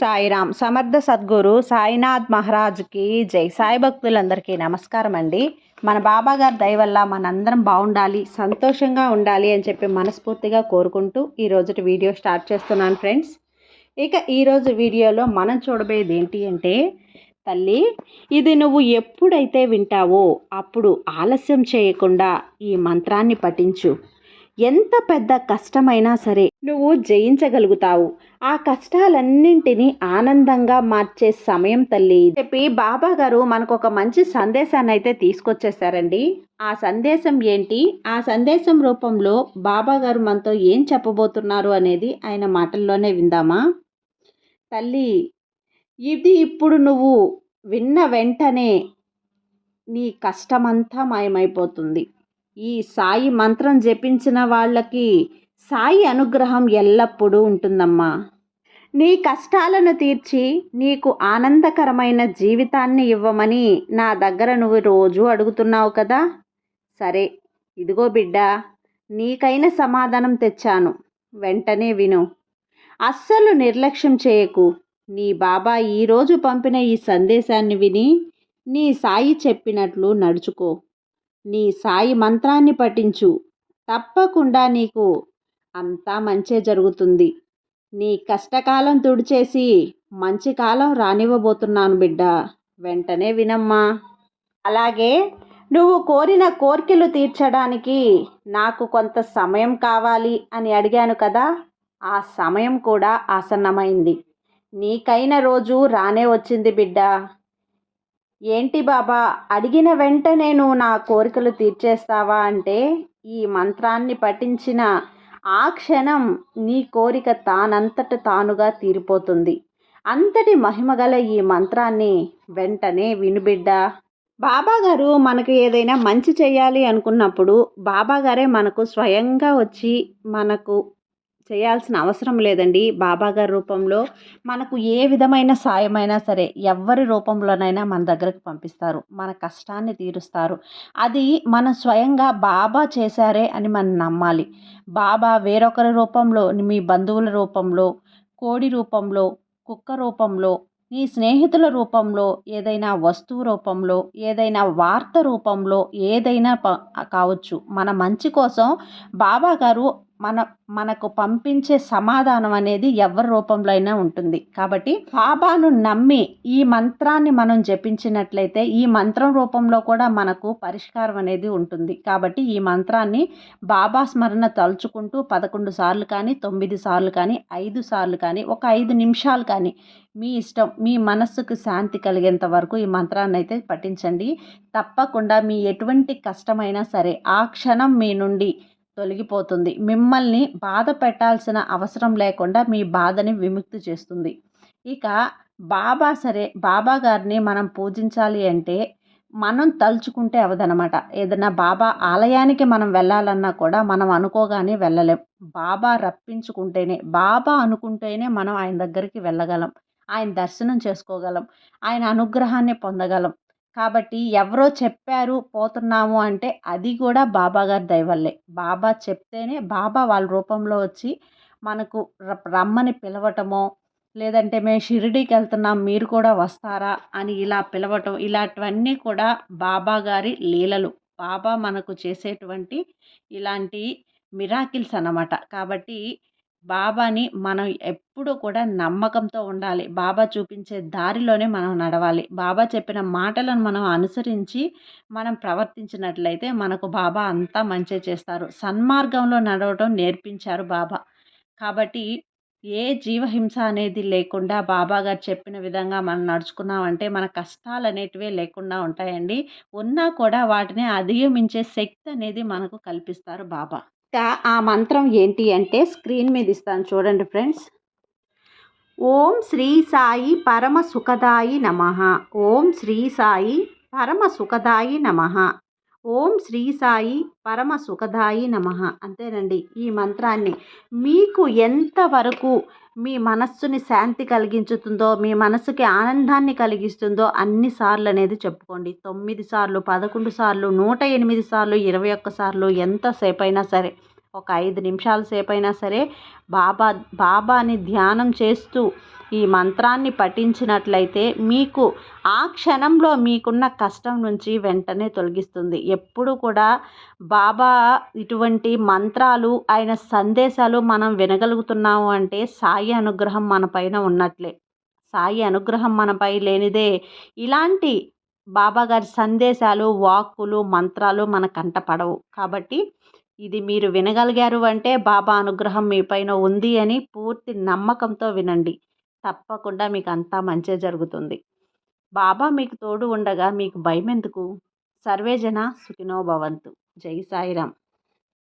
సాయిరామ్. సమర్థ సద్గురు సాయినాథ్ మహారాజ్కి జై. సాయి భక్తులందరికీ నమస్కారం అండి. మన బాబా గారి దయ వల్ల మనందరం బాగుండాలి సంతోషంగా ఉండాలి అని చెప్పి మనస్ఫూర్తిగా కోరుకుంటూ ఈ రోజుటి వీడియో స్టార్ట్ చేస్తున్నాను ఫ్రెండ్స్. ఇక ఈరోజు వీడియోలో మనం చూడబోయేది ఏంటి అంటే తల్లి ఇది నువ్వు ఎప్పుడైతే వింటావో అప్పుడు ఆలస్యం చేయకుండా ఈ మంత్రాన్ని పఠించు. ఎంత పెద్ద కష్టమైనా సరే నువ్వు జయించగలుగుతావు. ఆ కష్టాలన్నింటినీ ఆనందంగా మార్చే సమయం తల్లి. చెప్పి బాబా గారు మనకు ఒక మంచి సందేశాన్ని అయితే తీసుకొచ్చేసారండి ఆ సందేశం ఏంటి? ఆ సందేశం రూపంలో బాబా గారు మనతో ఏం చెప్పబోతున్నారు అనేది ఆయన మాటల్లోనే విందామా? తల్లి ఇది ఇప్పుడు నువ్వు విన్న వెంటనే నీ కష్టమంతా మాయమైపోతుంది. ఈ సాయి మంత్రం జపించిన వాళ్ళకి సాయి అనుగ్రహం ఎల్లప్పుడూ ఉంటుందమ్మా. నీ కష్టాలను తీర్చి నీకు ఆనందకరమైన జీవితాన్ని ఇవ్వమని నా దగ్గర నువ్వు రోజు అడుగుతున్నావు కదా. సరే ఇదిగో బిడ్డ నీకైన సమాధానం తెచ్చాను. వెంటనే విను. అస్సలు నిర్లక్ష్యం చేయకు. నీ బాబా ఈరోజు పంపిన ఈ సందేశాన్ని విని నీ సాయి చెప్పినట్లు నడుచుకో. నీ సాయి మంత్రాన్ని పఠించు. తప్పకుండా నీకు అంతా మంచే జరుగుతుంది. నీ కష్టకాలం తుడిచేసి మంచి కాలం రానివ్వబోతున్నాను బిడ్డ. వెంటనే వినమ్మా. అలాగే నువ్వు కోరిన కోరికలు తీర్చడానికి నాకు కొంత సమయం కావాలి అని అడిగాను కదా. ఆ సమయం కూడా ఆసన్నమైంది. నీకైన రోజు రానే వచ్చింది బిడ్డ. ఏంటి బాబా? అడిగిన వెంట నేను నా కోరికలు తీర్చేస్తావా అంటే ఈ మంత్రాన్ని పఠించిన ఆ క్షణం నీ కోరిక తానంతట తానుగా తీరిపోతుంది. అంతటి మహిమగల ఈ మంత్రాన్ని వెంటనే వినుబిడ్డ బాబా గారు మనకు ఏదైనా మంచి చేయాలి అనుకున్నప్పుడు బాబా గారే మనకు స్వయంగా వచ్చి మనకు చేయాల్సిన అవసరం లేదండి. బాబాగారి రూపంలో మనకు ఏ విధమైన సాయమైనా సరే ఎవరి రూపంలోనైనా మన దగ్గరకు పంపిస్తారు. మన కష్టాన్ని తీరుస్తారు. అది మన స్వయంగా బాబా చేశారే అని మనం నమ్మాలి. బాబా వేరొకరి రూపంలో మీ బంధువుల రూపంలో కోడి రూపంలో కుక్క రూపంలో నీ స్నేహితుల రూపంలో ఏదైనా వస్తువు రూపంలో ఏదైనా వార్త రూపంలో ఏదైనా కావచ్చు. మన మంచి కోసం బాబా గారు మన మనకు పంపించే సమాధానం అనేది ఎవరి రూపంలో అయినా ఉంటుంది. కాబట్టి బాబాను నమ్మి ఈ మంత్రాన్ని మనం జపించినట్లయితే ఈ మంత్రం రూపంలో కూడా మనకు పరిష్కారం అనేది ఉంటుంది. కాబట్టి ఈ మంత్రాన్ని బాబా స్మరణ తలుచుకుంటూ పదకొండు సార్లు కానీ తొమ్మిది సార్లు కానీ ఐదు సార్లు కానీ ఒక ఐదు నిమిషాలు కానీ మీ ఇష్టం మీ మనస్సుకు శాంతి కలిగేంత వరకు ఈ మంత్రాన్ని అయితే పఠించండి. తప్పకుండా మీ ఎటువంటి కష్టమైనా సరే ఆ క్షణం మీ నుండి తొలగిపోతుంది. మిమ్మల్ని బాధ పెట్టాల్సిన అవసరం లేకుండా మీ బాధని విముక్తి చేస్తుంది. ఇక బాబా సరే బాబా గారిని మనం పూజించాలి అంటే మనం తలుచుకుంటే అవదనమాట ఏదైనా బాబా ఆలయానికి మనం వెళ్ళాలన్నా కూడా మనం అనుకోగానే వెళ్ళలేం. బాబా రప్పించుకుంటేనే బాబా అనుకుంటేనే మనం ఆయన దగ్గరికి వెళ్ళగలం. ఆయన దర్శనం చేసుకోగలం. ఆయన అనుగ్రహాన్ని పొందగలం. కాబట్టి ఎవరో చెప్పారు పోతున్నాము అంటే అది కూడా బాబా గారి దయవల్లే బాబా చెప్తేనే బాబా వాళ్ళ రూపంలో వచ్చి మనకు రమ్మని పిలవటమో లేదంటే మేము షిరిడీకి వెళ్తున్నాం మీరు కూడా వస్తారా అని ఇలా పిలవటం ఇలాంటివన్నీ కూడా బాబా గారి లీలలు. బాబా మనకు చేసేటువంటి ఇలాంటి మిరాకిల్స్ అన్నమాట. కాబట్టి బాబాని మనం ఎప్పుడూ కూడా నమ్మకంతో ఉండాలి. బాబా చూపించే దారిలోనే మనం నడవాలి. బాబా చెప్పిన మాటలను మనం అనుసరించి మనం ప్రవర్తించినట్లయితే మనకు బాబా అంతా మంచి చేస్తారు. సన్మార్గంలో నడవటం నేర్పించారు బాబా. కాబట్టి ఏ జీవహింస అనేది లేకుండా బాబా గారు చెప్పిన విధంగా మనం నడుచుకున్నామంటే మన కష్టాలు అనేటివే లేకుండా ఉంటాయండి. ఉన్నా కూడా వాటిని అధిగమించే శక్తి అనేది మనకు కల్పిస్తారు బాబా. ఆ మంత్రం ఏంటి అంటే స్క్రీన్ మీద ఇస్తాను చూడండి ఫ్రెండ్స్. ఓం శ్రీ సాయి పరమ సుఖదాయి నమ. ఓం శ్రీ సాయి పరమ సుఖదాయి నమ. ఓం శ్రీ సాయి పరమ సుఖదాయి నమ అంతేనండి ఈ మంత్రాన్ని. మీకు ఎంతవరకు మీ మనస్సుని శాంతి కలిగించుతుందో మీ మనసుకి ఆనందాన్ని కలిగిస్తుందో అన్ని సార్లు అనేది చెప్పుకోండి. తొమ్మిది సార్లు పదకొండు సార్లు నూట ఎనిమిది సార్లు ఇరవై ఒక్క సార్లు ఎంతసేపైనా సరే. ఒక ఐదు నిమిషాల సేపు అయినా సరే బాబా బాబాని ధ్యానం చేస్తూ ఈ మంత్రాన్ని పఠించినట్లయితే మీకు ఆ క్షణంలో మీకున్న కష్టం నుంచి వెంటనే తొలగిస్తుంది. ఎప్పుడు కూడా బాబా ఇటువంటి మంత్రాలు ఆయన సందేశాలు మనం వినగలుగుతున్నాము అంటే సాయి అనుగ్రహం మనపైన ఉన్నట్లే. సాయి అనుగ్రహం మనపై లేనిదే ఇలాంటి బాబా గారి సందేశాలు వాక్కులు మంత్రాలు మన కంట పడవు. కాబట్టి ఇది మీరు వినగలిగారు అంటే బాబా అనుగ్రహం మీ పైన ఉంది అని పూర్తి నమ్మకంతో వినండి. తప్పకుండా మీకు అంతా మంచే జరుగుతుంది. బాబా మీకు తోడు ఉండగా మీకు భయం ఎందుకు సర్వేజన సుఖినో భవంతు. జై సాయిరామ్.